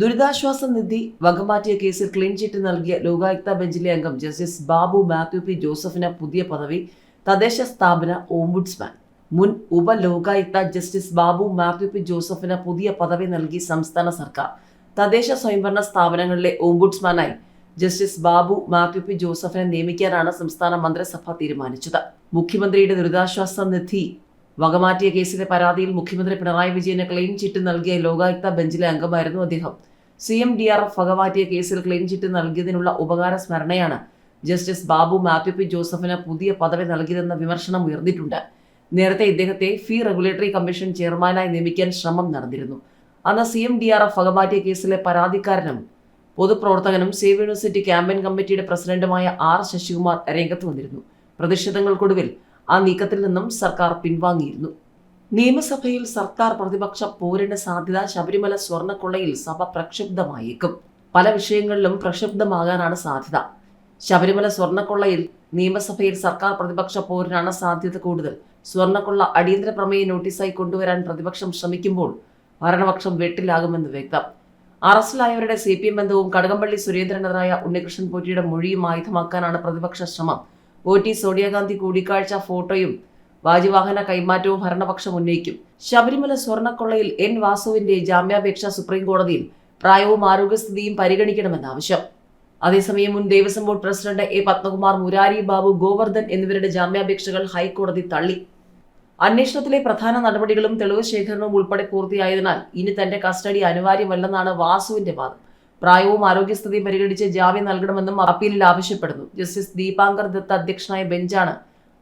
ദുരിതാശ്വാസ നിധി വകമാറ്റിയ കേസിൽ clean chit നൽകിയ ലോകായുക്ത ബെഞ്ചിലെ അംഗം ജസ്റ്റിസ് ബാബു മാത്യു പി ജോസഫിന് പുതിയ പദവി തദ്ദേശ സ്ഥാപന ഓംബുഡ്സ്മാൻ. മുൻ ഉപ ഉപലോകായുക്ത ജസ്റ്റിസ് ബാബു മാത്യു പി ജോസഫിന് പുതിയ പദവി നൽകി സംസ്ഥാന സർക്കാർ. തദ്ദേശ സ്വയംഭരണ സ്ഥാപനങ്ങളിലെ ഓംബുഡ്സ്മാനായി ജസ്റ്റിസ് ബാബു മാത്യു പി ജോസഫിനെ നിയമിക്കാനാണ് സംസ്ഥാന മന്ത്രിസഭ തീരുമാനിച്ചത്. മുഖ്യമന്ത്രിയുടെ ദുരിതാശ്വാസ നിധി വകമാറ്റിയ കേസിലെ പരാതിയിൽ മുഖ്യമന്ത്രി പിണറായി വിജയന് ക്ലെയിം ചിറ്റ് നൽകിയ ലോകായുക്ത ബെഞ്ചിലെ അംഗമായിരുന്നു അദ്ദേഹം. C M D R F കേസിൽ ക്ലെയിം ചിറ്റ് നൽകിയതിനുള്ള ഉപകാര സ്മരണയാണ് ജസ്റ്റിസ് ബാബു മാത്യു പി ജോസഫിന് പുതിയ പദവി നൽകിയതെന്ന വിമർശനം ഉയർന്നിട്ടുണ്ട്. നേരത്തെ ഇദ്ദേഹത്തെ ഫീ റെഗുലേറ്ററി കമ്മീഷൻ ചെയർമാനായി നിയമിക്കാൻ ശ്രമം നടന്നിരുന്നു. അന്ന് C M D R F വകമാറ്റിയ കേസിലെ പരാതിക്കാരനും പൊതുപ്രവർത്തകനും സേവ് യൂണിവേഴ്സിറ്റി ക്യാമ്പയിൻ കമ്മിറ്റിയുടെ പ്രസിഡന്റുമായ ആർ ശശികുമാർ രംഗത്ത് വന്നിരുന്നു. പ്രതിഷേധങ്ങൾക്കൊടുവിൽ ആ നീക്കത്തിൽ നിന്നും സർക്കാർ പിൻവാങ്ങിയിരുന്നു. നിയമസഭയിൽ സർക്കാർ പ്രതിപക്ഷ പോരിന് സാധ്യത ശബരിമല സ്വർണക്കൊള്ളയിൽ സഭ പ്രക്ഷുബ്ധമായേക്കും. പല വിഷയങ്ങളിലും പ്രക്ഷുബ്ധമാകാനാണ് സാധ്യത. ശബരിമല സ്വർണക്കൊള്ളയിൽ നിയമസഭയിൽ സർക്കാർ പ്രതിപക്ഷ പോരിനാണ് സാധ്യത കൂടുതൽ. സ്വർണക്കൊള്ള അടിയന്തര പ്രമേയ നോട്ടീസായി കൊണ്ടുവരാൻ പ്രതിപക്ഷം ശ്രമിക്കുമ്പോൾ ഭരണപക്ഷം വെട്ടിലാകുമെന്ന് വ്യക്തം. അറസ്റ്റിലായവരുടെ സി പി എം ബന്ധവും കടകംപള്ളി സുരേന്ദ്രനെതിരായ ഉണ്ണികൃഷ്ണൻ പോറ്റിയുടെ മൊഴിയും ആയുധമാക്കാനാണ് പ്രതിപക്ഷ ശ്രമം. ഒ ടി സോണിയാഗാന്ധി കൂടിക്കാഴ്ച ഫോട്ടോയും വാജിവാഹന കൈമാറ്റവും ഭരണപക്ഷം ഉന്നയിക്കും. ശബരിമല സ്വർണക്കൊള്ളയിൽ എൻ വാസുവിന്റെ ജാമ്യാപേക്ഷ സുപ്രീം കോടതിയിൽ പ്രായവും ആരോഗ്യസ്ഥിതിയും പരിഗണിക്കണമെന്ന് ആവശ്യം അതേസമയം മുൻ Devaswom board president A Padmakumar Murari Babu Govardhan എന്നിവരുടെ ജാമ്യാപേക്ഷകൾ ഹൈക്കോടതി തള്ളി. അന്വേഷണത്തിലെ പ്രധാന നടപടികളും തെളിവ് ശേഖരണവും ഉൾപ്പെടെ പൂർത്തിയായതിനാൽ ഇനി തന്റെ കസ്റ്റഡി അനിവാര്യമല്ലെന്നാണ് വാസുവിന്റെ വാദം. പ്രായവും ആരോഗ്യസ്ഥിതിയും പരിഗണിച്ച് ജാമ്യം നൽകണമെന്നും അപ്പീലിൽ ആവശ്യപ്പെടുന്നു. ജസ്റ്റിസ് ദീപാങ്കർ ദത്ത് അധ്യക്ഷനായ ബെഞ്ചാണ്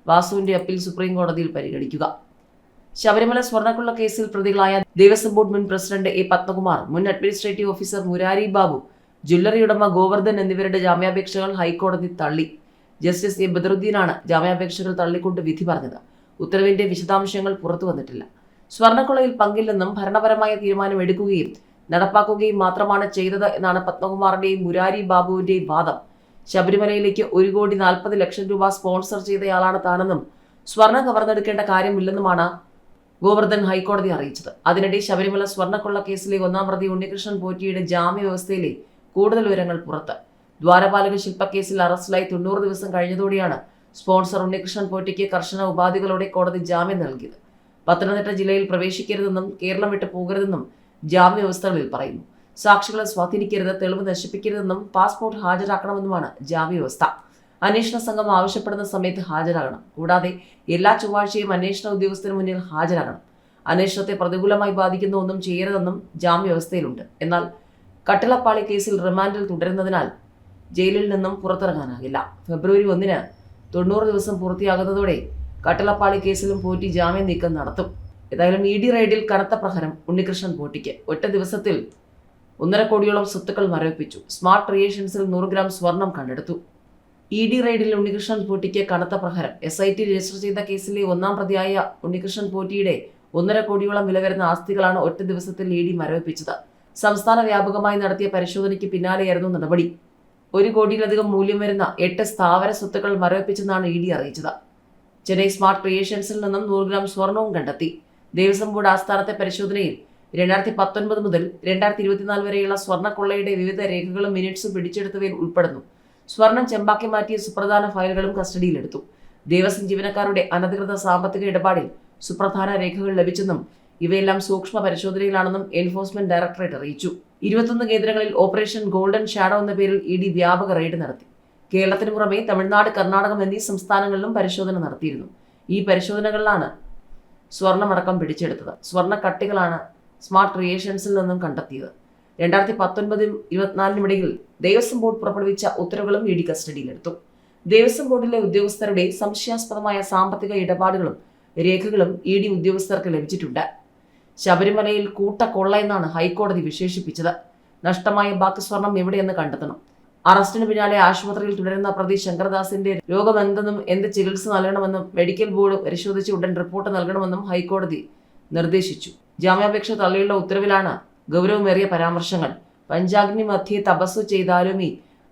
വാസുവിന്റെ അപ്പീൽ സുപ്രീം കോടതിയിൽ പരിഗണിക്കുക. ശബരിമല സ്വർണക്കുള്ള കേസിൽ പ്രതികളായ ദേവസ്വം ബോർഡ് മുൻ പ്രസിഡന്റ് എ പത്മകുമാർ മുൻ administrative officer Murari Babu jewellery ഉടമ ഗോവർദ്ധൻ എന്നിവരുടെ ജാമ്യാപേക്ഷകൾ ഹൈക്കോടതി തള്ളി. ജസ്റ്റിസ് എ ബദറുദ്ദീനാണ് ജാമ്യാപേക്ഷകൾ തള്ളിക്കൊണ്ട് വിധി പറഞ്ഞത്. ഉത്തരവിന്റെ വിശദാംശങ്ങൾ പുറത്തു വന്നിട്ടില്ല. സ്വർണക്കൊള്ളയിൽ പങ്കില്ലെന്നും ഭരണപരമായ തീരുമാനം എടുക്കുകയും നടപ്പാക്കുകയും മാത്രമാണ് ചെയ്തത് എന്നാണ് പത്മകുമാറിന്റെയും മുരാരി ബാബുവിന്റെയും വാദം. ശബരിമലയിലേക്ക് ഒരു കോടി നാൽപ്പത് ലക്ഷം രൂപ സ്പോൺസർ ചെയ്തയാളാണ് താനെന്നും സ്വർണം കവർന്നെടുക്കേണ്ട കാര്യമില്ലെന്നുമാണ് ഗോവർദ്ധൻ ഹൈക്കോടതി അറിയിച്ചത്. അതിനിടെ ശബരിമല സ്വർണക്കൊള്ള കേസിലെ ഒന്നാം പ്രതി ഉണ്ണികൃഷ്ണൻ പോറ്റിയുടെ ജാമ്യ വ്യവസ്ഥയിലെ കൂടുതൽ വിവരങ്ങൾ പുറത്ത്. ദ്വാരപാലക ശില്പക്കേസിൽ അറസ്റ്റിലായി തൊണ്ണൂറ് ദിവസം കഴിഞ്ഞതോടെയാണ് സ്പോൺസർ ഉണ്ണികൃഷ്ണൻ പോറ്റിക്ക് കർശന ഉപാധികളോടെ കോടതി ജാമ്യം നൽകിയത്. പത്തനംതിട്ട ജില്ലയിൽ പ്രവേശിക്കരുതെന്നും കേരളം വിട്ടു പോകരുതെന്നും ജാമ്യ വ്യവസ്ഥകളിൽ പറയുന്നു. സാക്ഷികളെ സ്വാധീനിക്കരുത് തെളിവ് നശിപ്പിക്കരുതെന്നും പാസ്പോർട്ട് ഹാജരാക്കണമെന്നുമാണ് ജാമ്യവ്യവസ്ഥ അന്വേഷണ സംഘം ആവശ്യപ്പെടുന്ന സമയത്ത് ഹാജരാകണം. കൂടാതെ എല്ലാ ചൊവ്വാഴ്ചയും അന്വേഷണ ഉദ്യോഗസ്ഥന് മുന്നിൽ ഹാജരാകണം. അന്വേഷണത്തെ പ്രതികൂലമായി ബാധിക്കുന്ന ഒന്നും ചെയ്യരുതെന്നും ജാമ്യവ്യവസ്ഥയിലുണ്ട് എന്നാൽ കട്ടിളപ്പാളി കേസിൽ റിമാൻഡിൽ തുടരുന്നതിനാൽ ജയിലിൽ നിന്നും പുറത്തിറങ്ങാനാകില്ല. ഫെബ്രുവരി ഒന്നിന് തൊണ്ണൂറ് ദിവസം പൂർത്തിയാകുന്നതോടെ കട്ടിളപ്പാളി കേസിലും പോറ്റി ജാമ്യം നീക്കം നടത്തും. ഏതായാലും ഇ ഡി റൈഡിൽ കനത്ത പ്രഹരം ഉണ്ണികൃഷ്ണൻ പോട്ടിക്ക് ഒറ്റ ദിവസത്തിൽ ഒന്നര കോടിയോളം സ്വത്തുക്കൾ മരവിപ്പിച്ചു. സ്മാർട്ട് ക്രിയേഷൻസിൽ നൂറ് ഗ്രാം സ്വർണം കണ്ടെടുത്തു. ഇ ഡി റെയ്ഡിൽ ഉണ്ണികൃഷ്ണൻ പോറ്റിക്ക് കനത്ത പ്രഹരം. എസ് ഐ ടി രജിസ്റ്റർ ചെയ്ത കേസിലെ ഒന്നാം പ്രതിയായ ഉണ്ണികൃഷ്ണൻ പോറ്റിയുടെ ഒന്നര കോടിയോളം വില വരുന്ന ആസ്തികളാണ് ഒറ്റ ദിവസത്തിൽ ഇ ഡി മരവിപ്പിച്ചത്. സംസ്ഥാന വ്യാപകമായി നടത്തിയ പരിശോധനയ്ക്ക് പിന്നാലെയായിരുന്നു നടപടി. ഒരു കോടിയിലധികം മൂല്യം വരുന്ന എട്ട് സ്ഥാവര സ്വത്തുക്കൾ മരവിപ്പിച്ചെന്നാണ് ഇ ഡി അറിയിച്ചത്. ചെന്നൈ സ്മാർട്ട് ക്രിയേഷൻസിൽ നിന്നും നൂറ് ഗ്രാം സ്വർണവും കണ്ടെത്തി. ദേവസ്വം ബോർഡ് ആസ്ഥാനത്തെ പരിശോധനയിൽ രണ്ടായിരത്തി പത്തൊൻപത് മുതൽ രണ്ടായിരത്തി ഇരുപത്തിനാല് വരെയുള്ള സ്വർണക്കൊള്ളയുടെ വിവിധ രേഖകളും മിനിറ്റ്സും പിടിച്ചെടുത്തവയിൽ ഉൾപ്പെടുന്നു. സ്വർണം ചെമ്പാക്കി മാറ്റിയ സുപ്രധാന ഫയലുകളും കസ്റ്റഡിയിലെടുത്തു. ദേവസ്വം ജീവനക്കാരുടെ അനധികൃത സാമ്പത്തിക ഇടപാടിൽ സുപ്രധാന രേഖകൾ ലഭിച്ചെന്നും ഇവയെല്ലാം സൂക്ഷ്മ പരിശോധനയിലാണെന്നും എൻഫോഴ്സ്മെന്റ് ഡയറക്ടറേറ്റ് അറിയിച്ചു. ഇരുപത്തൊന്ന് കേന്ദ്രങ്ങളിൽ ഓപ്പറേഷൻ ഗോൾഡൻ ഷാഡോ എന്ന പേരിൽ ഇ ഡി വ്യാപക റെയ്ഡ് നടത്തി. കേരളത്തിന് പുറമെ തമിഴ്നാട് കർണാടകം എന്നീ സംസ്ഥാനങ്ങളിലും പരിശോധന നടത്തിയിരുന്നു. ഈ പരിശോധനകളിലാണ് സ്വർണമടക്കം പിടിച്ചെടുത്തത്. സ്വർണ കട്ടികളാണ് സ്മാർട്ട് ക്രിയേഷൻസിൽ നിന്നും കണ്ടെത്തിയത്. രണ്ടായിരത്തി പത്തൊൻപതും ഇരുപത്തിനാലിനുമിടയിൽ ദേവസ്വം ബോർഡ് പുറപ്പെടുവിച്ച ഉത്തരവുകളും ഇ ഡി കസ്റ്റഡിയിലെടുത്തു. ദേവസ്വം ബോർഡിലെ ഉദ്യോഗസ്ഥരുടെ സംശയാസ്പദമായ സാമ്പത്തിക ഇടപാടുകളും രേഖകളും ഇ ഡി ഉദ്യോഗസ്ഥർക്ക് ലഭിച്ചിട്ടുണ്ട്. ശബരിമലയിൽ കൂട്ടക്കൊള്ള എന്നാണ് ഹൈക്കോടതി വിശേഷിപ്പിച്ചത്. നഷ്ടമായ ബാക്കി സ്വർണം എവിടെയെന്ന് കണ്ടെത്തണം. അറസ്റ്റിന് പിന്നാലെ ആശുപത്രിയിൽ തുടരുന്ന പ്രതി ശങ്കർദാസിന്റെ രോഗമെന്തെന്നും എന്ത് ചികിത്സ നൽകണമെന്നും മെഡിക്കൽ ബോർഡ് പരിശോധിച്ച് ഉടൻ റിപ്പോർട്ട് നൽകണമെന്നും ഹൈക്കോടതി നിർദ്ദേശിച്ചു. ജാമ്യാപേക്ഷ തള്ളിയുള്ള ഉത്തരവിലാണ് ഗൗരവമേറിയ പരാമർശങ്ങൾ. പഞ്ചാഗ്നി മധ്യേ തപസ് ചെയ്താലും ഈ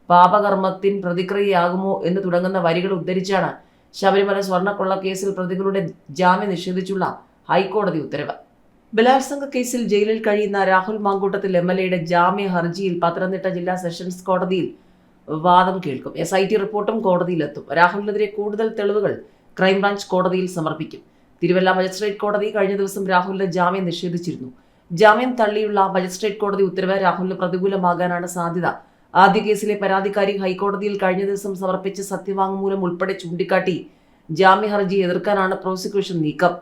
പാപകർമ്മത്തിൻ പ്രതിക്രിയയാകുമോ എന്ന് തുടങ്ങുന്ന വരികൾ ഉദ്ധരിച്ചാണ് ശബരിമല സ്വർണക്കൊള്ള കേസിൽ പ്രതികളുടെ ജാമ്യം നിഷേധിച്ചുള്ള ഹൈക്കോടതി ഉത്തരവ്. ബലാത്സംഗ കേസിൽ ജയിലിൽ കഴിയുന്ന രാഹുൽ മാങ്കൂട്ടത്തിൽ എം എൽ എയുടെ ജാമ്യ ഹർജിയിൽ പത്തനംതിട്ട ജില്ലാ സെഷൻസ് കോടതിയിൽ വാദം കേൾക്കും. എസ് ഐ ടി റിപ്പോർട്ടും കോടതിയിലെത്തും. രാഹുലിനെതിരെ കൂടുതൽ തെളിവുകൾ ക്രൈംബ്രാഞ്ച് കോടതിയിൽ സമർപ്പിക്കും. തിരുവല്ല മജിസ്ട്രേറ്റ് കോടതി കഴിഞ്ഞ ദിവസം രാഹുലിന്റെ ജാമ്യം നിഷേധിച്ചിരുന്നു. ജാമ്യം തള്ളിയുള്ള മജിസ്ട്രേറ്റ് കോടതി ഉത്തരവ് രാഹുലിന് പ്രതികൂലമാകാനാണ് സാധ്യത. ആദ്യ കേസിലെ പരാതിക്കാരി ഹൈക്കോടതിയിൽ കഴിഞ്ഞ ദിവസം സമർപ്പിച്ച സത്യവാങ്മൂലം ഉൾപ്പെടെ ചൂണ്ടിക്കാട്ടി ജാമ്യ ഹർജി എതിർക്കാനാണ് പ്രോസിക്യൂഷൻ നീക്കം.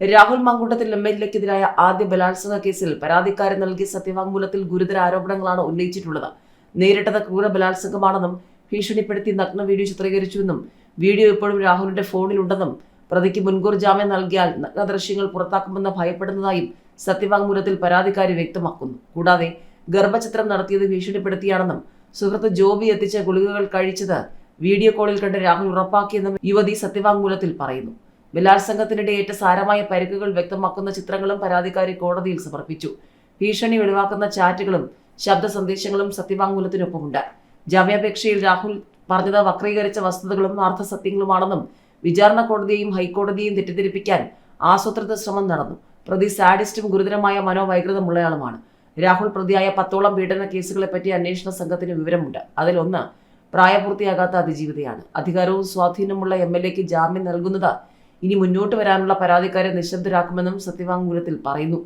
രാഹുൽ മങ്കൂട്ടത്തിൽ എം എൽ എക്കെതിരായ ആദ്യ ബലാത്സംഗ കേസിൽ പരാതിക്കാരൻ നൽകിയ സത്യവാങ്മൂലത്തിൽ ഗുരുതര ആരോപണങ്ങളാണ് ഉന്നയിച്ചിട്ടുള്ളത്. നേരിട്ടത് ക്രൂര ബലാത്സംഗമാണെന്നും ഭീഷണിപ്പെടുത്തി നഗ്ന വീഡിയോ ചിത്രീകരിച്ചുവെന്നും വീഡിയോ ഇപ്പോഴും രാഹുലിന്റെ ഫോണിലുണ്ടെന്നും പ്രതിക്ക് മുൻകൂർ ജാമ്യം നൽകിയാൽ നഗ്നദൃശ്യങ്ങൾ പുറത്താക്കുമെന്ന് ഭയപ്പെടുന്നതായും സത്യവാങ്മൂലത്തിൽ പരാതിക്കാരി വ്യക്തമാക്കുന്നു. കൂടാതെ ഗർഭചിത്രം നടത്തിയത് ഭീഷണിപ്പെടുത്തിയാണെന്നും സുഹൃത്ത് ജോബി എത്തിച്ച ഗുളികകൾ കഴിച്ചത് വീഡിയോ കോളിൽ കണ്ട് രാഹുൽ ഉറപ്പാക്കിയെന്നും യുവതി സത്യവാങ്മൂലത്തിൽ പറയുന്നു. ബലാത്സംഗത്തിനിടെ ഏറ്റ സാരമായ പരിക്കുകൾ വ്യക്തമാക്കുന്ന ചിത്രങ്ങളും പരാതിക്കാരി കോടതിയിൽ സമർപ്പിച്ചു. ഭീഷണി ഒഴിവാക്കുന്ന ചാറ്റുകളും ശബ്ദ സന്ദേശങ്ങളും സത്യവാങ്മൂലത്തിനൊപ്പമുണ്ട്. ജാമ്യാപേക്ഷയിൽ രാഹുൽ പറഞ്ഞത് വക്രീകരിച്ച വസ്തുതകളും അർത്ഥസത്യങ്ങളുമാണെന്നും വിചാരണ കോടതിയെയും ഹൈക്കോടതിയെയും തെറ്റിദ്ധരിപ്പിക്കാൻ ആസൂത്രിത ശ്രമം നടന്നു. പ്രതി സാഡിസ്റ്റും ഗുരുതരമായ മനോവൈകൃതമുള്ളയാളുമാണ്. രാഹുൽ പ്രതിയായ പത്തോളം പീഡന കേസുകളെപ്പറ്റി അന്വേഷണ സംഘത്തിന് വിവരമുണ്ട്. അതിലൊന്ന് പ്രായപൂർത്തിയാകാത്ത അതിജീവിതയാണ്. അധികാരവും സ്വാധീനമുള്ള എം എൽ എക്ക് ജാമ്യം നൽകുന്നത് ഇനി മുന്നോട്ട് വരാനുള്ള പരാതിക്കാരെ നിശബ്ദരാക്കുമെന്നും സത്യവാങ്മൂലത്തിൽ പറയുന്നു.